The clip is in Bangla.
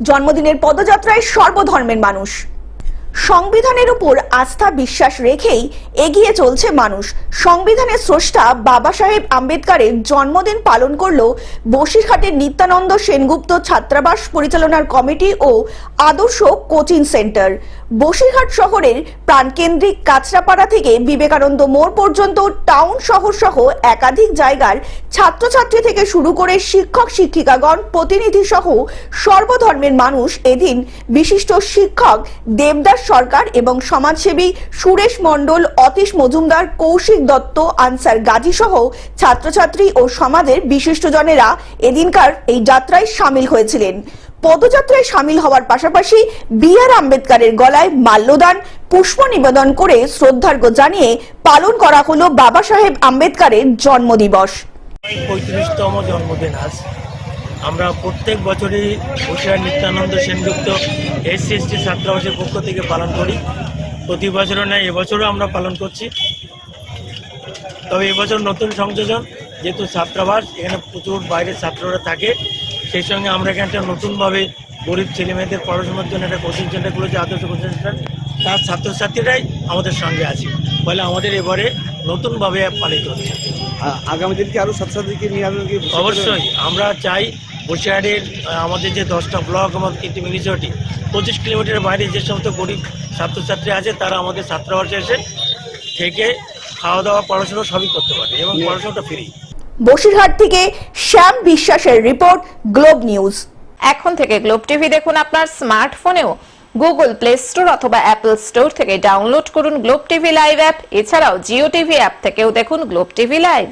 জন্মদিনের পদযাত্রায় সর্বধর্মের মানুষ। সংবিধানের উপর আস্থা বিশ্বাস রেখেই এগিয়ে চলছে মানুষ। সংবিধানের স্রষ্টা বাবা সাহেব আম্বেদকারের জন্মদিন পালন করল বসিরহাটের নিত্যানন্দ সেনগুপ্ত ছাত্রাবাস পরিচালনার কমিটি ও আদর্শ কোচিং সেন্টার। বসিরহাট শহরের প্রাণকেন্দ্রিক কাঁচরাপাড়া থেকে বিবেকানন্দ মোড় পর্যন্ত টাউন শহর সহ একাধিক জায়গার ছাত্রছাত্রী থেকে শুরু করে শিক্ষক, শিক্ষিকাগণ প্রতিনিধি সহ সর্বধর্মের মানুষ এদিন বিশিষ্ট শিক্ষক দেবদাস সরকার এবং সমাজসেবী সুরেশ মণ্ডল, অতীশ মজুমদার, কৌশিক দত্ত, আনসার গাজী সহ ছাত্রছাত্রী ও সমাজের বিশিষ্টজনেরা এদিনকার এই যাত্রায় সামিল হয়েছিলেন। পদযাত্রায় সামিল হওয়ার পাশাপাশি বি আর আম্বেদকারের গলায় মাল্যদান, পুষ্প নিবেদন করে শ্রদ্ধার্ঘ্য জানিয়ে পালন করা হলো বাবা সাহেব আম্বেদকারের জন্মদিবস। পঁয়ত্রিশতম জন্মদিন আজ। আমরা প্রত্যেক বছরই বসিরহাট নিত্যানন্দ সেনযুক্ত এসসি এসটি ছাত্রাবাসের পক্ষ থেকে পালন করি। প্রতি বছরও নয় এবছরও আমরা পালন করছি। তবে এবছর নতুন সংযোজন যেহেতু ছাত্রাবাস এখানে প্রচুর বাইরের ছাত্ররা থাকে সেই সঙ্গে আমরা এখানে একটা নতুনভাবে গরিব ছেলেমেয়েদের পড়াশোনার জন্য একটা কোচিং সেন্টার করেছি আদর্শ কোচিং সেন্টার তার ছাত্রছাত্রীরাই আমাদের সঙ্গে আছে ফলে আমাদের এবারে নতুনভাবে পালিত হচ্ছে। আগামী দিনকে আরও ছাত্রছাত্রীকে নিয়ে অবশ্যই আমরা চাই বসিরহাটের আমাদের যে দশটা ব্লক এবং তিনটি মিউনিসিপালিটি পঁচিশ কিলোমিটার বাইরে যে সমস্ত গরিব ছাত্রছাত্রী আছে তারা আমাদের ছাত্রাবাসে এসে থেকে খাওয়া দাওয়া পড়াশোনা সবই করতে পারে এবং পড়াশোনাটা ফ্রি বসিরহাট থেকে শ্যাম বিশ্বাসের রিপোর্ট গ্লোব নিউজ। এখন থেকে গ্লোব টিভি দেখুন আপনার স্মার্টফোনেও। গুগল প্লে স্টোর অথবা অ্যাপল স্টোর থেকে ডাউনলোড করুন গ্লোব টিভি লাইভ অ্যাপ। এছাড়াও জিও টিভি অ্যাপ থেকেও দেখুন গ্লোব টিভি লাইভ।